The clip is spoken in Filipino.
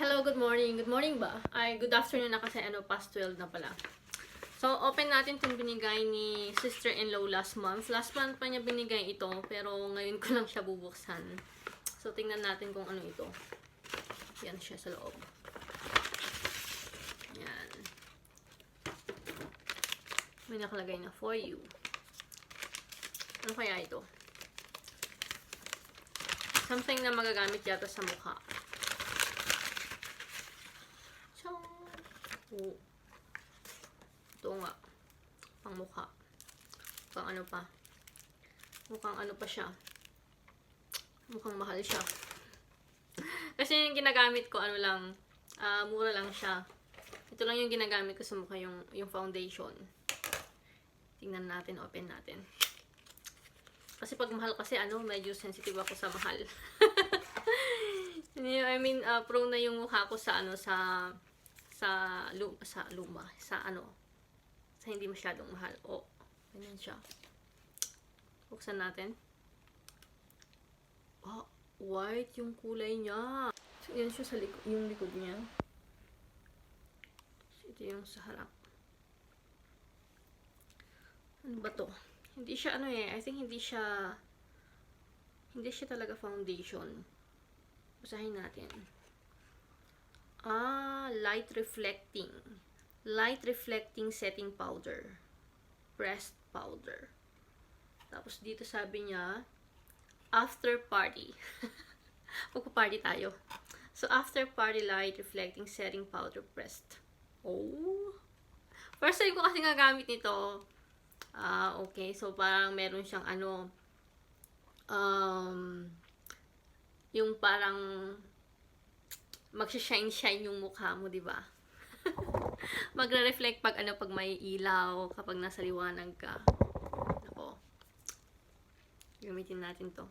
Hello, good morning. Good morning ba? Ay, good afternoon na kasi ano, past 12 na pala. So, open natin itong binigay ni sister-in-law last month. Last month pa niya binigay ito, pero ngayon ko lang siya bubuksan. So, tingnan natin kung ano ito. Yan siya sa loob. Yan. May nakalagay na for you. Ano kaya ito? Something na magagamit yata sa mukha. Oh. Ito nga. Pang mukha. Pang ano pa. Mukhang ano pa siya. Mukhang mahal siya. Kasi yung ginagamit ko, ano lang, ah, mura lang siya. Ito lang yung ginagamit ko sa mukha, yung, yung foundation. Tingnan natin, open natin. Kasi pag mahal kasi, ano, medyo sensitive ako sa mahal. I mean, uh, prone na yung mukha ko sa, ano, sa, sa, lu sa luma, sa, ano, sa hindi masyadong mahal. O, oh, ganyan siya. Buksan natin. Oh, white yung kulay niya. So, yan siya sa likod, yung likod niya. So, ito yung sa harap. Ano ba to? Hindi siya ano eh, I think hindi siya hindi siya talaga foundation. Basahin natin. Ah, light reflecting. Light reflecting setting powder. Pressed powder. Tapos dito sabi niya, after party. Magpa-party tayo. So, after party light reflecting setting powder pressed. Oh. First time ko kasi gagamit nito. Ah, okay. So, parang meron siyang ano, um, yung parang magsha-shine-shine yung mukha mo, di ba? Magre-reflect pag ano, pag may ilaw, kapag nasa liwanag ka. Ako. Gamitin natin to.